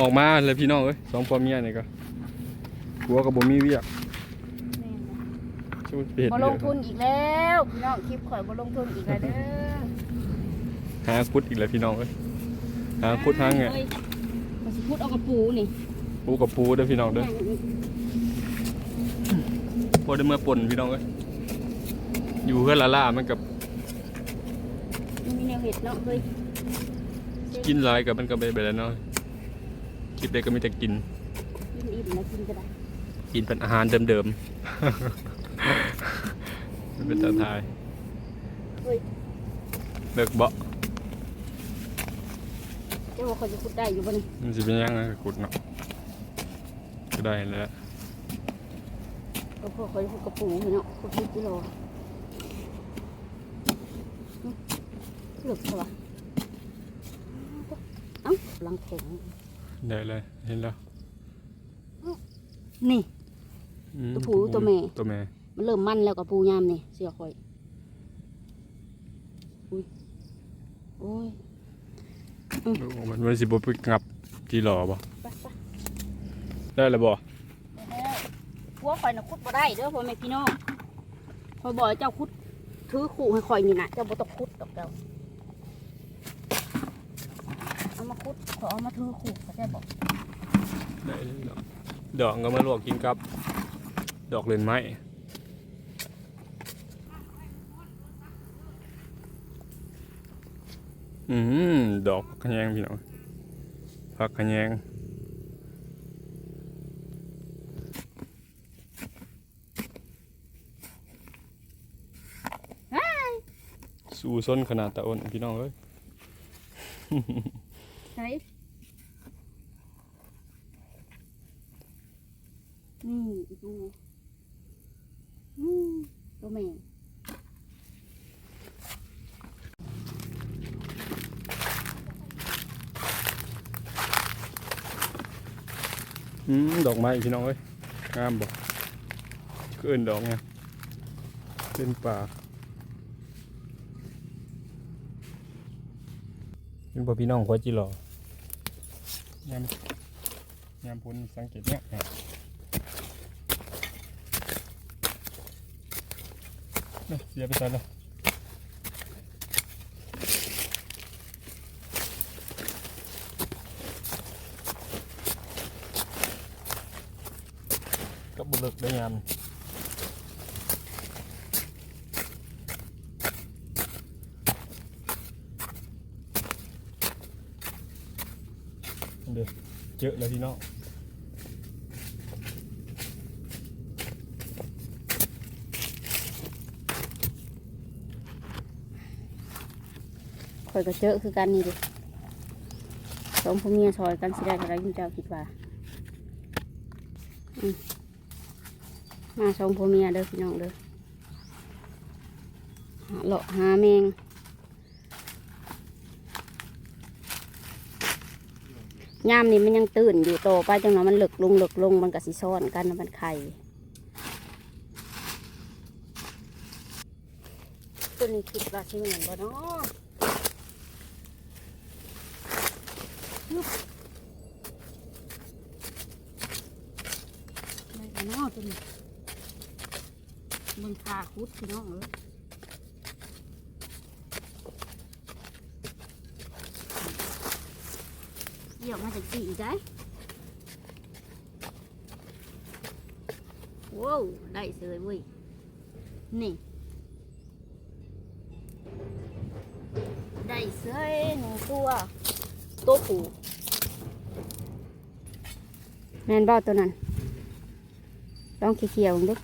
ออกมาเลยพี่น้องเอ้ยสองพ่อเมียนี่ก็ผัวกับบ่มีเวียกสู้ไปเฮ็ดบ่เวีลยงกทุนอีกแล้วพี่น้องคลิปข่อยบ่ลงทุนอีกแล้วเด้อหาคุดอีกแล้วพี่น้องเอ้ยหาคุดหาไงเอ้ยมันสิพูดเอากระปูนี่ปูกับปูเด้อพี่น้องเด้อบ่ได้เมื่อป่นพี่น้องเอ้ยอยู่เพื่อนละล่ามันกับมันมีแนวเห็ดเนาะเฮ้ยกินหลายกับมันก็ไปไปแล้วเนาะ คลิปได้ก็มีแต่กิน กินอิ่มนะกินก็ได้กินเป็นอาหารเดิมๆ มันเป็นตาทายเฮ้ยเลิกเบาะเจ้าว่าเขาจะพูดได้อยู่บ่นี่มันสิเป็นยังไงขุดเนาะก็ได้แล้วก็พวกเขาจะพูดกระปูพี่น้องพูดพูดกิโลอืมหลุดใช่ปะเอ้าลังแข็ง ได้เลยเห็นแล้วนี่ อืมตัวผู้ตัวแม่ ตัวแม่มันเริ่มมั่นแล้วกับปูยามนี่เสียข่อยอุ้ยโอ้ยมันมันสิบ่ไปงับจีหล่อบ่ไปไปได้แล้วบ่หัวข่อยน่ะคุดบ่ได้เด้อพ่อแม่พี่น้องข่อยบอกให้เจ้าคุดถือขู่ให้ข่อยนี่นะเจ้าบ่ต้องคุดดอกเจ้าเอา มาคุดขอเอามาถือขู่เขาจะบอกได้แล้วดอกก็มาลวกกินกับ ดอกเลนไม้อืมดอกผักขะแยงพี่น้องผักขะแยงสู่ส้นขนาดตะอ้นพี่น้องเอ้ย ใช่นี่ดูอืมตัวแม่ดอกไม้พี่น้องเอ้ยงามบ่คือเอินดอกไงเป็นป่าเป็นบ่พี่น้องหัวจิหล่อ ยามยามพ้นสังเกตเนี่ยอะเสียไปซะแล้วก็บุลึกได้ยามเด้ อเจอะแล้วพี่น้องข่อยก็เจอคือกันนี่ดิสองพ่อเมียซอยกันสิได้เท่าไรคุณเจ้าคิดว่ามาสองพ่อเมียเด้อพี่น้องเด้อหาเลาะหาแมง ยามนี่มันยังตื่นอยู่โตไปจังหวะมันหลึกลงหลึกลงมันก็สิซ้อนกันมันไข่ตัวนี้คิดว่าสิเหมือนบ่เนาะอะไรกันเนาะตัวนี้มึงพาคุดพี่น้องเอ้ย เดี๋ยวมาจะจีได้ว้าวได้เสยเว้ย นี่ ได้เสยหนึ่งตัวตัวผูแมนบ้าตัวนั้นลองเขียวๆดู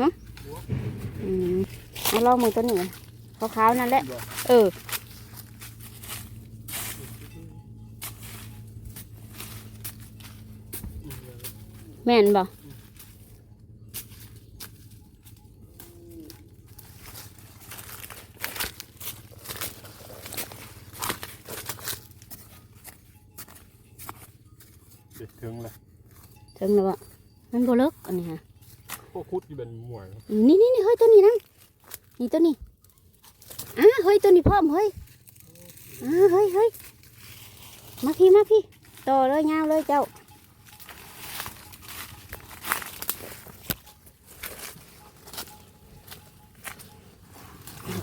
ฮะอืมเอาลองมือตัวนี้ขาวๆนั่นแหละ เออ แม่นบ่เด็ดถึงเลยถึงแล้วบ่มันบ่เลิกอันนี้ฮะพวกคุดที่เป็นหมวยอืมนี่นี่นี่เฮ้ยตัวนี้นั่นนี่ตัวนี้อ่าเฮ้ยตัวนี้พร้อมเฮ้ยอ่าเฮ้ยเฮ้ยมาพี่มาพี่ต่อเลยยาวเลยเจ้า ก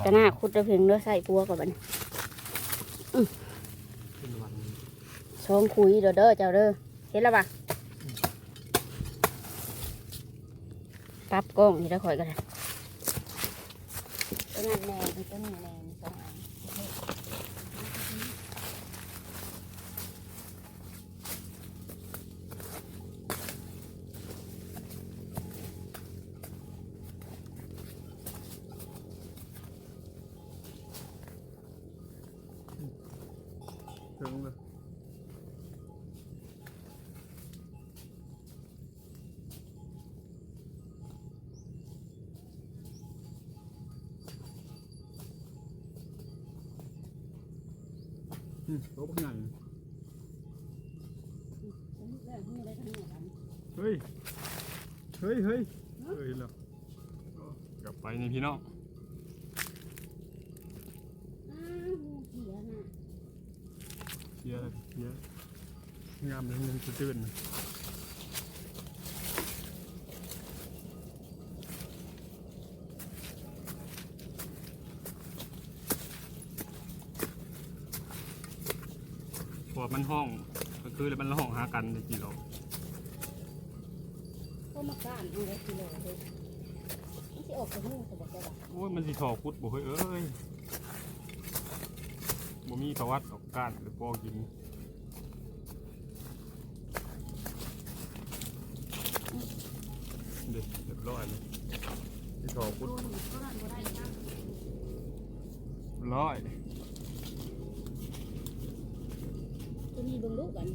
ระน้าคุดตะเพียงเด้อใส่ปัวกับมันสองคุยเด้อเด้อเจ้าเด้อเห็นแล้วปะปั๊บกล้องนี่แล้วข่อยกันนะต้นแนงต้นแนงสองอัน อืมโต๊ะใหญ่เฮ้ย เฮ้ยเฮ้ยเฮ้ยแล้วกลับไปนี่พี่น้อง สียแล้วเสียงามเลยมันจะตื่นนะเพราะว่ามันห้องก็คือแล้วมันห้องหากันในกี่โลก็มาก้านเอาไว้กิโลเลยมันสิออกจากหูสบายๆโอ้ยมันสิถอพุดบ่เฮ้ยเอ้ยบ่มีประวัติออกการหรือปอกินเด็ดเรียบร้อยเลยที่ถอพุดร้อยตัวนี้เบิ่งลูกกัน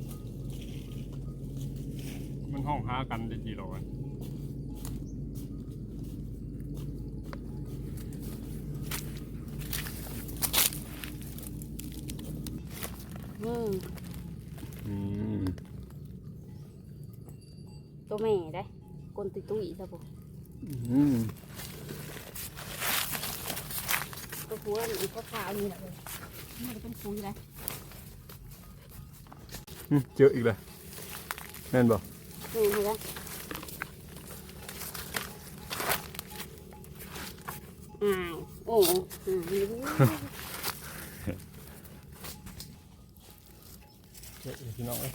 มันห้องหากันได้กี่โลอะอืมอืมตัวแม่ได้กลน ตุยตุยๆซะบ่อืมตัวผัวนี่ก็ขาวนี่แหละเลยมันจะเป็นปุ๋ยเลยอืมเจออีกเลยแม่นบ่นี่เห็นไหมอ้าวโอ้อ่านี่ดูเจออีกพี่น้องเอ้ย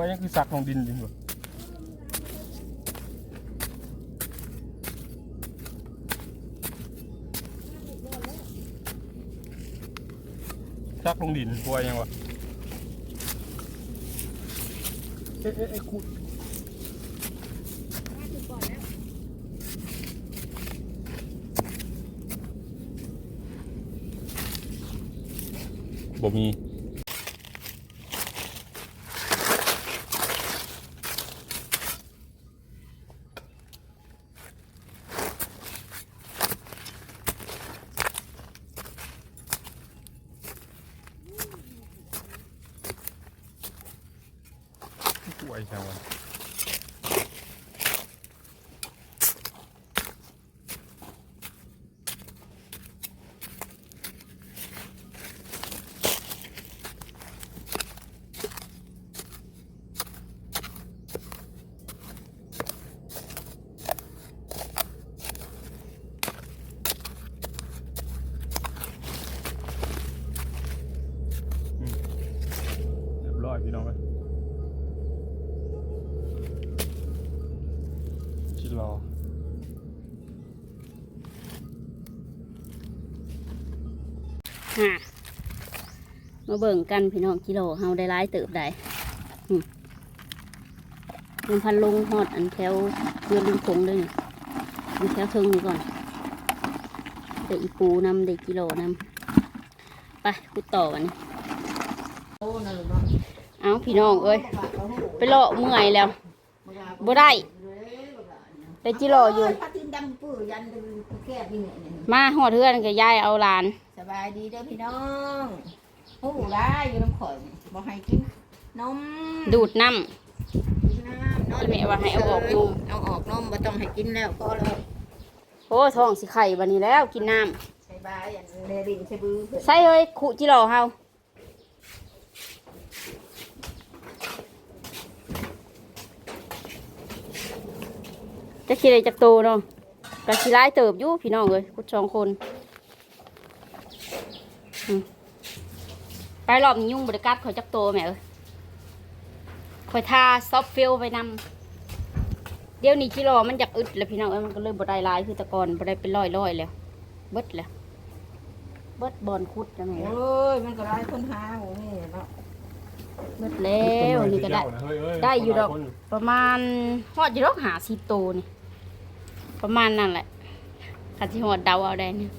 ครัวยังคือสักของดินจริงบ่ซักลงดินครัวยังวะ เอ๊ะเอ๊ะเอ๊ะขุดบ่มี ป่วยจังวะอืมเรียบร้อยพี่น้องเลย ฮะมาเบิ่งกันพี่น้องกิโลเฮาได้ร้ายเติบได้อืมลุงพันลงฮอดอันแถวเรือลุงคงเลยนี่อันแถวเทิงนี่ก่อนเดี๋ยวอีปูนำเด็กกิโลนำไปพูดต่อวันนี้โอ้พี่น้องเอ้ยไปเลาะเมื่อยแล้วบ่ได้ได้จิรออยู่พัดทิ้งดำปื้อยันดึงแคบนี่เนี่ยเนี่ยมาหอดเทือนกับยายเอาหลานส บายดีเด้อพี่น้องโอ้ได้อยู่น้ำข่อยนี่บ่ให้กินนมดูดน้กินน้ำนอนแม่ว่าให้เอาออกนมเอาออกนมบ่ต้องให้กินแล้วพอแล้วำโอ้ท้องสิไข่บันนี้แล้วกินน้ใส่บายอันเลรินใส่บื้อำใส่เอ้ยขุจิรอเฮาจะคิดอะไรจากโตเนาะกะสิร้ายเติบอยู่พี่น้องเอ้ยคุดสองคนอืม ไปรอบนี้ยุ่งบริการขอยจักโตแม่เอ้ยขอยทาซอฟต์ฟิลไปนำเดี๋ยวนี้จิรอมันอยากอึดแล้วพี่น้องเอ้ยมันก็เลยบ่ได้หลายคือแต่ก่อนบ่ได้เป็นร้อยๆแล้วเบิดแล้วเบิดบอลคุดแล้วแม่โอ้ยมันก็ได้คนหาโอ้นี่เนาะเบิดแล้วนี่ก็ได้เฮ้ยเอ้ได้อยู่ดอกคนประมาณฮอดอยู่ดอกหาสิบโตนี่ประมาณนั่นแหละคันที่ฮอดเดาเอาได้เนี่ย